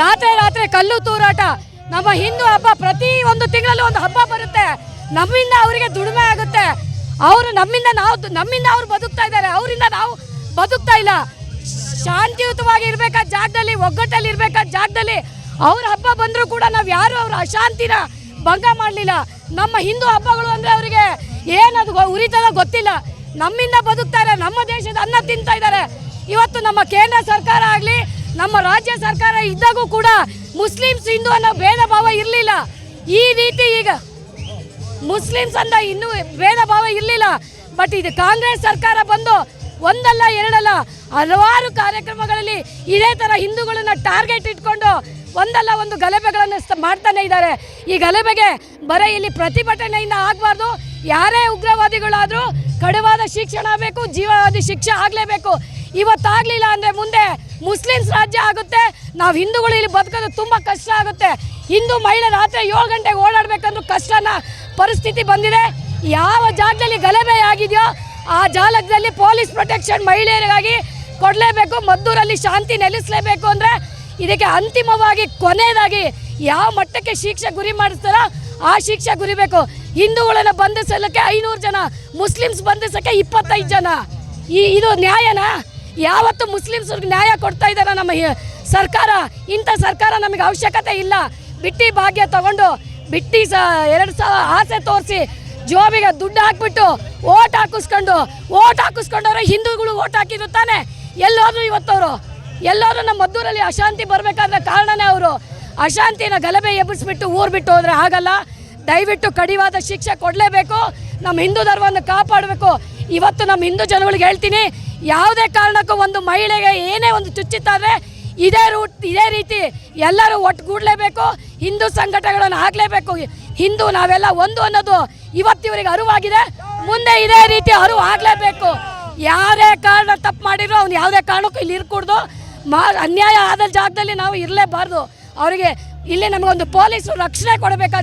ರಾತ್ರಿ ರಾತ್ರಿ ಕಲ್ಲು ತೂರಾಟ. ನಮ್ಮ ಹಿಂದೂ ಹಬ್ಬ ಪ್ರತಿ ಒಂದು ತಿಂಗಳಲ್ಲಿ ಒಂದು ಹಬ್ಬ ಬರುತ್ತೆ. ನಮ್ಮಿಂದ ಅವರಿಗೆ ದುಡಿಮೆ ಆಗುತ್ತೆ. ಅವರು ನಮ್ಮಿಂದ ನಾವು ನಮ್ಮಿಂದ ಅವ್ರು ಬದುಕ್ತಾ ಇದ್ದಾರೆ. ಅವರಿಂದ ನಾವು ಬದುಕ್ತಾ ಇಲ್ಲ. ಶಾಂತಿಯುತವಾಗಿ ಇರಬೇಕಾದ ಜಾಗದಲ್ಲಿ, ಒಗ್ಗಟ್ಟಲ್ಲಿ ಇರಬೇಕಾದ ಜಾಗದಲ್ಲಿ? ಅವ್ರ ಹಬ್ಬ ಬಂದರೂ ಕೂಡ ನಾವು ಯಾರು ಅವ್ರ ಅಶಾಂತಿನ ಭಂಗ ಮಾಡಲಿಲ್ಲ. ನಮ್ಮ ಹಿಂದೂ ಹಬ್ಬಗಳು ಅಂದರೆ ಅವರಿಗೆ ಏನದು ಉರಿತದ ಗೊತ್ತಿಲ್ಲ. ನಮ್ಮಿಂದ ಬದುಕ್ತಾರೆ ನಮ್ಮ ದೇಶದ ಅನ್ನ ತಿಂತಾ ಇದ್ದಾರೆ. ಇವತ್ತು ನಮ್ಮ ಕೇಂದ್ರ ಸರ್ಕಾರ ಆಗಲಿ ನಮ್ಮ ರಾಜ್ಯ ಸರ್ಕಾರ ಇದ್ದಾಗೂ ಕೂಡ ಮುಸ್ಲಿಮ್ಸ್ ಹಿಂದೂ ಅನ್ನೋ ಭೇದ ಭಾವ ಇರಲಿಲ್ಲ. ಈ ರೀತಿ ಈಗ ಮುಸ್ಲಿಮ್ಸ್ ಅಂತ ಇನ್ನೂ ಭೇದ ಭಾವ ಇರಲಿಲ್ಲ. ಬಟ್ ಇದು ಕಾಂಗ್ರೆಸ್ ಸರ್ಕಾರ ಬಂದು ಒಂದಲ್ಲ ಎರಡಲ್ಲ ಹಲವಾರು ಕಾರ್ಯಕ್ರಮಗಳಲ್ಲಿ ಇದೇ ಥರ ಹಿಂದೂಗಳನ್ನ ಟಾರ್ಗೆಟ್ ಇಟ್ಕೊಂಡು ಒಂದಲ್ಲ ಒಂದು ಗಲಭೆಗಳನ್ನು ಮಾಡ್ತಾನೆ ಇದ್ದಾರೆ. ಈ ಗಲಭೆಗೆ ಬರೀ ಇಲ್ಲಿ ಪ್ರತಿಭಟನೆಯಿಂದ ಆಗಬಾರ್ದು. ಯಾರೇ ಉಗ್ರವಾದಿಗಳಾದರೂ ಕಡುವಾದ ಶಿಕ್ಷಣ ಆಗಬೇಕು ಜೀವವಾದಿ ಶಿಕ್ಷೆ ಆಗಲೇಬೇಕು. ಇವತ್ತಾಗಲಿಲ್ಲ ಅಂದರೆ ಮುಂದೆ ಮುಸ್ಲಿಮ್ಸ್ ರಾಜ್ಯ ಆಗುತ್ತೆ, ನಾವು ಹಿಂದೂಗಳು ಇಲ್ಲಿ ಬದುಕೋದು ತುಂಬ ಕಷ್ಟ ಆಗುತ್ತೆ. ಹಿಂದೂ ಮಹಿಳೆ ರಾತ್ರಿ ಏಳು ಗಂಟೆಗೆ ಓಡಾಡಬೇಕಂದ್ರೂ ಕಷ್ಟನ ಪರಿಸ್ಥಿತಿ ಬಂದಿದೆ. ಯಾವ ಜಾಗದಲ್ಲಿ ಗಲಭೆ ಆಗಿದೆಯೋ ಆ ಜಾಗದಲ್ಲಿ ಪೊಲೀಸ್ ಪ್ರೊಟೆಕ್ಷನ್ ಮಹಿಳೆಯರಿಗಾಗಿ ಕೊಡಲೇಬೇಕು, ಮದ್ದೂರಲ್ಲಿ ಶಾಂತಿ ನೆಲೆಸಲೇಬೇಕು ಅಂದರೆ ಇದಕ್ಕೆ ಅಂತಿಮವಾಗಿ ಕೊನೆಯದಾಗಿ ಯಾವ ಮಟ್ಟಕ್ಕೆ ಶಿಕ್ಷೆ ಗುರಿ ಮಾಡಿಸ್ತಾರೋ ಆ ಶಿಕ್ಷೆ ಗುರಿಬೇಕು. ಹಿಂದೂಗಳನ್ನು ಬಂಧಿಸಲಿಕ್ಕೆ ಐನೂರು ಜನ, ಮುಸ್ಲಿಮ್ಸ್ ಬಂಧಿಸಕ್ಕೆ ಇಪ್ಪತ್ತೈದು ಜನ. ಈ ಇದು ನ್ಯಾಯನಾ? ಯಾವತ್ತು ಮುಸ್ಲಿಮ್ಸ್ರಿಗೆ ನ್ಯಾಯ ಕೊಡ್ತಾ ಇದ್ದಾರೆ ನಮ್ಮ ಸರ್ಕಾರ, ಇಂಥ ಸರ್ಕಾರ ನಮಗೆ ಅವಶ್ಯಕತೆ ಇಲ್ಲ. ಬಿಟ್ಟಿ ಭಾಗ್ಯ ತಗೊಂಡು ಬಿಟ್ಟಿ ಸ, ಎರಡು ಸಾವಿರ ಆಸೆ ತೋರಿಸಿ ಜೋಬಿಗೆ ದುಡ್ಡು ಹಾಕ್ಬಿಟ್ಟು ಓಟ್ ಹಾಕಿಸ್ಕೊಂಡು, ಓಟ್ ಹಾಕಿಸ್ಕೊಂಡವ್ರೆ ಹಿಂದೂಗಳು ಓಟ್ ಹಾಕಿದ್ರು ತಾನೆ. ಎಲ್ಲೋದ್ರು ಇವತ್ತವರು ಎಲ್ಲರೂ ನಮ್ಮ ಮದ್ದೂರಲ್ಲಿ ಅಶಾಂತಿ ಬರಬೇಕಾದ್ರೆ ಕಾರಣನೇ ಅವರು. ಅಶಾಂತಿನ ಗಲಭೆ ಎಬ್ಬಿಸ್ಬಿಟ್ಟು ಊರು ಬಿಟ್ಟು ಹೋದ್ರೆ ಆಗಲ್ಲ. ದಯವಿಟ್ಟು ಕಡಿವಾದ ಶಿಕ್ಷೆ ಕೊಡಲೇಬೇಕು. ನಮ್ಮ ಹಿಂದೂ ಧರ್ಮವನ್ನು ಕಾಪಾಡಬೇಕು. ಇವತ್ತು ನಮ್ಮ ಹಿಂದೂ ಜನಗಳಿಗೆ ಹೇಳ್ತೀನಿ, ಯಾವುದೇ ಕಾರಣಕ್ಕೂ ಒಂದು ಮಹಿಳೆಗೆ ಏನೇ ಒಂದು ಚುಚ್ಚಿತ್ತಾದರೆ ಇದೇ ರೂಟ್, ಇದೇ ರೀತಿ ಎಲ್ಲರೂ ಒಟ್ಟುಗೂಡಲೇಬೇಕು, ಹಿಂದೂ ಸಂಘಟನೆಗಳನ್ನು ಆಗಲೇಬೇಕು. ಹಿಂದೂ ನಾವೆಲ್ಲ ಒಂದು ಅನ್ನೋದು ಇವತ್ತು ಇವರಿಗೆ ಅರಿವಾಗಿದೆ. ಮುಂದೆ ಇದೇ ರೀತಿ ಅರಿವು ಆಗಲೇಬೇಕು. ಯಾರೇ ಕಾರಣ ತಪ್ಪು ಮಾಡಿದ್ರು ಅವ್ನು ಯಾವುದೇ ಕಾರಣಕ್ಕೂ ಇಲ್ಲಿ ಇರ್ಕೂಡ್ದು. ಮಾ, ಅನ್ಯಾಯ ಆದ ಜಾಗದಲ್ಲಿ ನಾವು ಇರಲೇಬಾರ್ದು. ಅವರಿಗೆ ಇಲ್ಲಿ ನಮಗೊಂದು ಪೊಲೀಸರು ರಕ್ಷಣೆ ಕೊಡಬೇಕಾದ